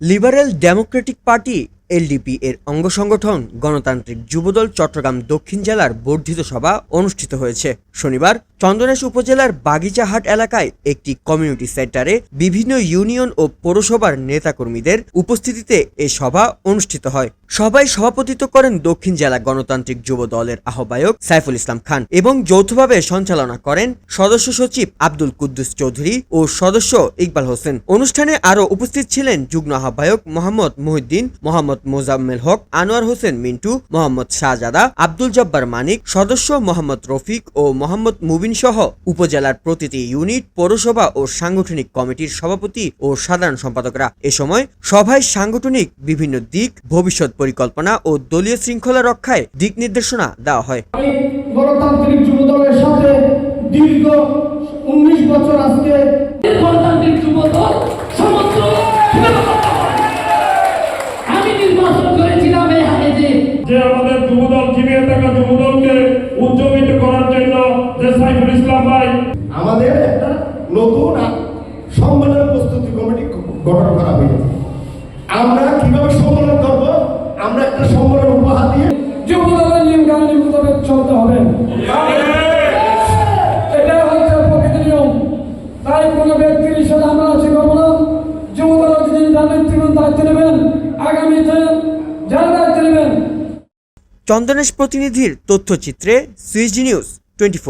Liberal Democratic party, LDP এর অঙ্গ সংগঠন গণতান্ত্রিক যুবদল চট্টগ্রাম দক্ষিণ জেলার বর্ধিত সভা অনুষ্ঠিত হয়েছে। শনিবার চন্দনেশ উপজেলার বাগিচাহাট এলাকায় একটি কমিউনিটি সেন্টারে বিভিন্ন ইউনিয়ন ও পৌরসভার নেতাকর্মীদের উপস্থিতিতে এ সভা অনুষ্ঠিত হয়। সভায় সভাপতিত্ব করেন দক্ষিণ জেলা গণতান্ত্রিক যুব দলের আহ্বায়ক সাইফুল ইসলাম খান এবং যৌথভাবে সঞ্চালনা করেন সদস্য সচিব আব্দুল কুদ্দুস চৌধুরী ও সদস্য ইকবাল হোসেন। অনুষ্ঠানে আরও উপস্থিত ছিলেন যুগ্ম আহ্বায়ক মোহাম্মদ মহিউদ্দিন, মোহাম্মদ মোজাম্মেল হক, আনোয়ার হোসেন মিন্টু, মোহাম্মদ শাহজাদা, আব্দুল জব্বার মানিক, সদস্য মোহাম্মদ রফিক ও মোহাম্মদ মুবিন সহ উপজেলার প্রতিটি ইউনিট পৌরসভা ও সাংগঠনিক কমিটির সভাপতি ও সাধারণ সম্পাদকরা। এ সময় সভায় সাংগঠনিক বিভিন্ন দিক ভবিষ্যৎ পরিকল্পনা ও দলীয় শৃঙ্খলা রক্ষায় দিক নির্দেশনা দেওয়া হয়। গণতান্ত্রিক যুব দলের সাথে দীর্ঘ উনিশ বছর আজকে গণতান্ত্রিক যুবদল সমস্ত আমি নির্বাচন করেছিলাম এই হাতে যে আমাদের যুবদল জিমিয়ে থাকা ইসলাম ভাই। আমাদের একটা নতুন সম্মেলন প্রস্তুতি কমিটি গঠন করা হয়েছে। আমরা কীভাবে সম্মেলন করব? আমরা একটা সম্মেলন উপহার দিয়ে যুবদলের নিয়ম কানুন মোতাবেক চলতে হবে। এটা হচ্ছে প্রকৃত নিয়ম। তাই কোনো ব্যক্তির হিসেবে আমরা আছি করব না। যুবদলের যিনি নেতৃত্ব দায়িত্ব নেবেন আগামীতে যারা দায়িত্ব নেবেন। চন্দনেশ প্রতিনিধির তথ্যচিত্রে সুইজি নিউজ টোয়েন্টি